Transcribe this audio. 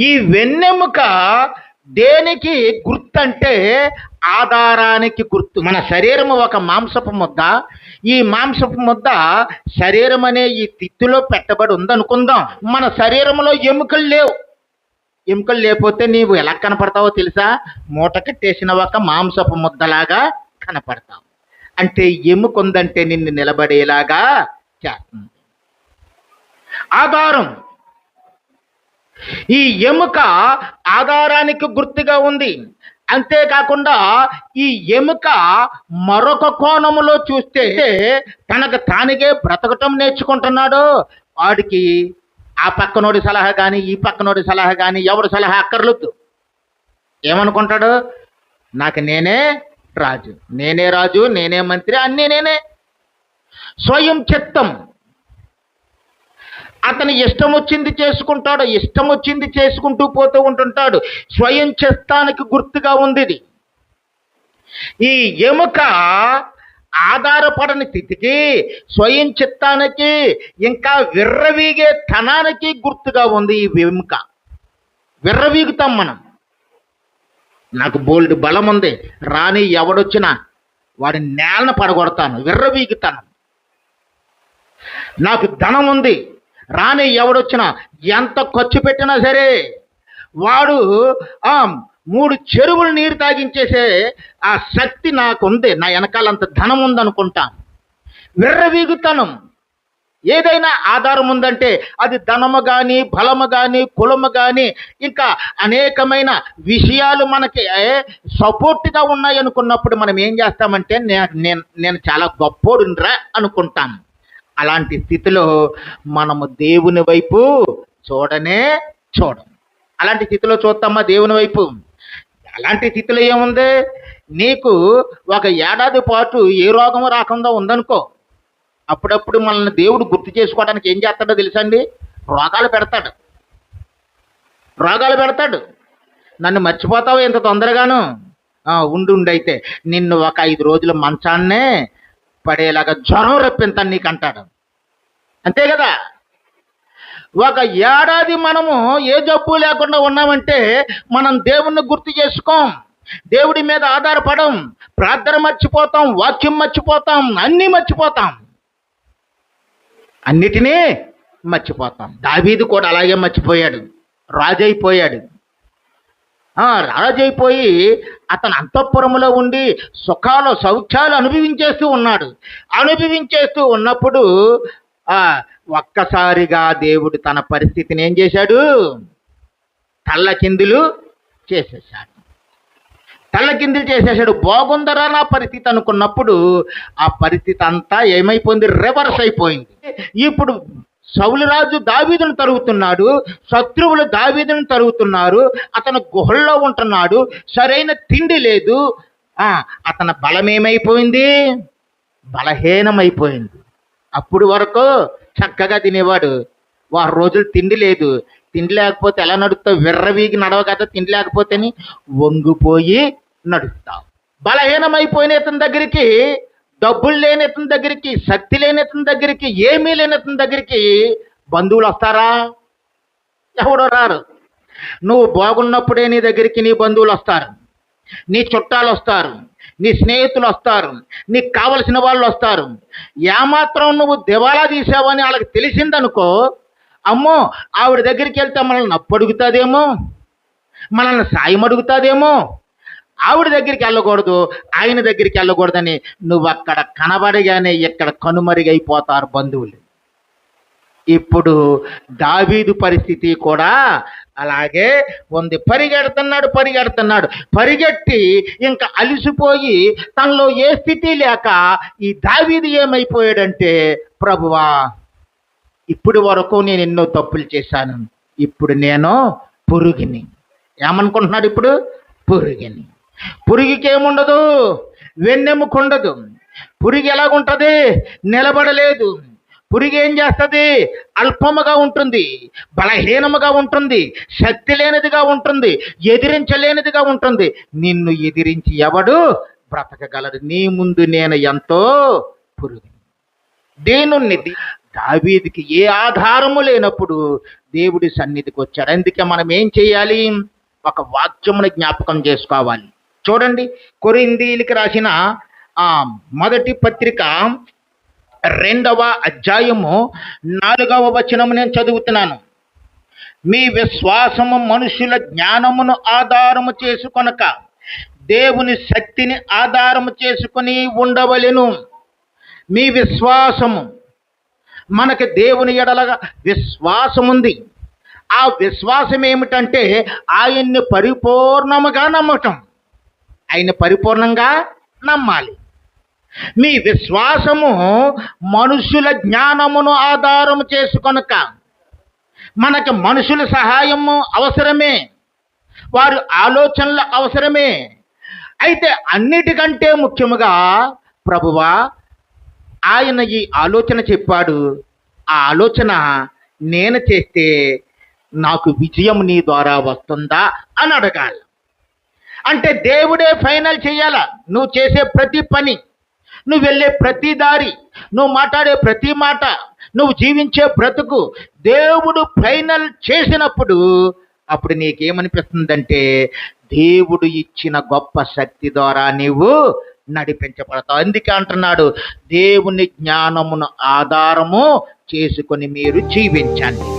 ఈ వెన్నెముక దేనికి గుర్తంటే ఆధారానికి గుర్తు. మన శరీరం ఒక మాంసపు ముద్ద. ఈ మాంసపు ముద్ద శరీరం అనే ఈ తిత్తులో పెట్టబడి ఉందనుకుందాం. మన శరీరంలో ఎముకలు లేవు. ఎముకలు లేకపోతే నీవు ఎలా కనపడతావో తెలుసా? మూట కట్టేసిన ఒక మాంసపు ముద్దలాగా కనపడతావు. అంటే ఎముక ఉందంటే నిన్ను నిలబడేలాగా చేస్తుంది. ఆధారం. ఈ ఎముక ఆధారానికి గుర్తుగా ఉంది. అంతేకాకుండా ఈ ఎముక మరొక కోణములో చూస్తే తనకు తానిగే బ్రతకటం నేర్చుకుంటున్నాడు. వాడికి ఆ పక్కనోడి సలహా కానీ ఈ పక్కనోడి సలహా కానీ ఎవరి సలహా అక్కర్లొద్దు ఏమనుకుంటాడు? నాకు నేనే రాజు నేనే రాజు నేనే మంత్రి అన్నీ నేనే. స్వయం చిత్తం అతను ఇష్టం వచ్చింది చేసుకుంటాడు ఇష్టం వచ్చింది చేసుకుంటూ పోతూ ఉంటుంటాడు. స్వయం చిత్తానికి గుర్తుగా ఉంది ఇది ఈ ఎముక ఆధారపడని స్థితికి స్వయం చిత్తానికి ఇంకా విర్రవీగే తనానికి గుర్తుగా ఉంది ఈ ఎముక. విర్రవీగుతాం మనం. నాకు బోల్డ్ బలం ఉంది రాని ఎవడొచ్చినా వాడి నేలను పడగొడతాను. విర్రవీగుతాను. నాకు ధనం ఉంది రాని ఎవడొచ్చినా ఎంత ఖర్చు పెట్టినా సరే వాడు ఆ మూడు చెరువులు నీరు తాగించేసే ఆ శక్తి నాకు ఉంది నా వెనకాలంత ధనం ఉందనుకుంటాను విర్రవీగుతనం. ఏదైనా ఆధారం ఉందంటే అది ధనము కానీ బలము కానీ కులము కానీ ఇంకా అనేకమైన విషయాలు మనకి సపోర్ట్గా ఉన్నాయి అనుకున్నప్పుడు మనం ఏం చేస్తామంటే నేను నేను చాలా గొప్పోడురా అనుకుంటాను. అలాంటి స్థితిలో మనము దేవుని వైపు చూడనే చూడం అలాంటి స్థితిలో చూస్తామా దేవుని వైపు? అలాంటి స్థితిలో ఏముంది? నీకు ఒక ఏడాది పాటు ఏ రోగం రాకుండా ఉందనుకో అప్పుడప్పుడు మనల్ని దేవుడు గుర్తు చేసుకోవడానికి ఏం చేస్తాడో తెలుసండి రోగాలు పెడతాడు. రోగాలు పెడతాడు. నన్ను మర్చిపోతావు ఇంత తొందరగాను? ఆ, ఉండు అయితే. నిన్ను ఒక ఐదు రోజుల మంచాన్నే పడేలాగా జ్వరం రప్పింతాను నీకు అంటాడు. అంతే కదా? ఒక ఏడాది మనము ఏ జబ్బు లేకుండా ఉన్నామంటే మనం దేవుణ్ణి గుర్తు చేసుకోం. దేవుడి మీద ఆధారపడం ప్రార్థన మర్చిపోతాం వాక్యం మర్చిపోతాం అన్నీ మర్చిపోతాం. అన్నిటినీ మర్చిపోతాం. దావీదు కూడా అలాగే మర్చిపోయాడు. రాజైపోయాడు. రాజైపోయి అతను అంతఃపురంలో ఉండి సుఖాలు సౌఖ్యాలు అనుభవించేస్తూ ఉన్నాడు. అనుభవించేస్తూ ఉన్నప్పుడు ఒక్కసారిగా దేవుడు తన పరిస్థితిని ఏం చేశాడు? తల్లకిందులు చేసేసాడు తల్లకిందులు చేసేసాడు బాగుందరా నా పరిస్థితి అనుకున్నప్పుడు ఆ పరిస్థితి అంతా ఏమైపోయింది? రివర్స్ అయిపోయింది. ఇప్పుడు సౌలురాజు దావీదును తరుగుతున్నాడు. శత్రువులు దావీదును తరుగుతున్నారు. అతను గుహల్లో ఉంటున్నాడు. సరైన తిండి లేదు. అతని బలం ఏమైపోయింది బలహీనమైపోయింది. అప్పుడు వరకు చక్కగా తినేవాడు. వారం రోజులు తిండి లేదు. తిండి లేకపోతే ఎలా నడుస్తావు? విర్రవీగి నడవ కదా తిండి లేకపోతేని? వంగిపోయి నడుస్తావు. బలహీనమైపోయిన ఇతని దగ్గరికి డబ్బులు లేని ఇతని దగ్గరికి శక్తి లేని ఇతని దగ్గరికి ఏమీ లేని ఇతని దగ్గరికి బంధువులు వస్తారా? ఎవడో రారు? నువ్వు బాగున్నప్పుడే నీ దగ్గరికి నీ బంధువులు వస్తారు. నీ చుట్టాలు వస్తారు. నీ స్నేహితులు వస్తారు నీకు కావలసిన వాళ్ళు వస్తారు. ఏమాత్రం నువ్వు దివాలా తీసావని వాళ్ళకి తెలిసిందనుకో అమ్మో ఆవిడ దగ్గరికి వెళ్తే మనల్ని నప్పు అడుగుతుందేమో మనల్ని సాయం అడుగుతుందేమో. ఆవిడ దగ్గరికి వెళ్ళకూడదు ఆయన దగ్గరికి వెళ్ళకూడదని నువ్వు అక్కడ కనబడగానే ఇక్కడ కనుమరుగైపోతారు బంధువులు. ఇప్పుడు దావీదు పరిస్థితి కూడా అలాగే ఉంది. పరిగెడుతున్నాడు పరిగెడుతున్నాడు. పరిగెట్టి ఇంకా అలిసిపోయి తనలో ఏ స్థితి లేక ఈ దావీది ఏమైపోయాడంటే ప్రభువా ఇప్పుడు వరకు నేను ఎన్నో తప్పులు చేశాను. ఇప్పుడు నేను పురుగిని. ఏమనుకుంటున్నాడు ఇప్పుడు? పురుగిని. పురుగుకి ఏముండదు వెన్నెముకుండదు. పురుగు ఎలాగుంటుంది? నిలబడలేదు. పురుగు ఏం చేస్తుంది? అల్పముగా ఉంటుంది బలహీనముగా ఉంటుంది శక్తి లేనిదిగా ఉంటుంది ఎదిరించలేనిదిగా ఉంటుంది. నిన్ను ఎదిరించి ఎవడు బ్రతకగలడు? నీ ముందు నేను ఎంతో పురుగు. దేనుని దావీదికి ఏ ఆధారము లేనప్పుడు దేవుడి సన్నిధికి వచ్చాడు. అందుకే మనం ఏం చేయాలి? ఒక వాక్యమును జ్ఞాపకం చేసుకోవాలి. చూడండి కొరిందీలకి రాసిన మొదటి పత్రిక రెండవ అధ్యాయము నాలుగవ వచనము నేను చదువుతున్నాను. మీ విశ్వాసము మనుషుల జ్ఞానమును ఆధారము చేసుకొనక దేవుని శక్తిని ఆధారము చేసుకొని ఉండవలెను. మీ విశ్వాసము మనకి దేవుని ఎడలగా విశ్వాసం ఉంది ఆ విశ్వాసం ఏమిటంటే ఆయన్ని పరిపూర్ణముగా నమ్మటం. ఆయన పరిపూర్ణంగా నమ్మాలి. మీ విశ్వాసము మనుషుల జ్ఞానమును ఆధారం చేసుకొనక మనకు మనుషుల సహాయము అవసరమే వారి ఆలోచనలు అవసరమే. అయితే అన్నిటికంటే ముఖ్యముగా ప్రభువా ఆయన ఈ ఆలోచన చెప్పాడు. ఆ ఆలోచన నేను చేస్తే నాకు విజయం నీ ద్వారా వస్తుందా అని అడగాలి. అంటే దేవుడే ఫైనల్ చేయాల? నువ్వు చేసే ప్రతి పని నువ్వు వెళ్ళే ప్రతి దారి నువ్వు మాట్లాడే ప్రతి మాట నువ్వు జీవించే బ్రతుకు దేవుడు ఫైనల్ చేసినప్పుడు అప్పుడు నీకేమనిపిస్తుందంటే దేవుడు ఇచ్చిన గొప్ప శక్తి ద్వారా నీవు నడిపించబడతావు. అందుకే అంటున్నాడు దేవుని జ్ఞానమును ఆధారము చేసుకొని మీరు జీవించండి.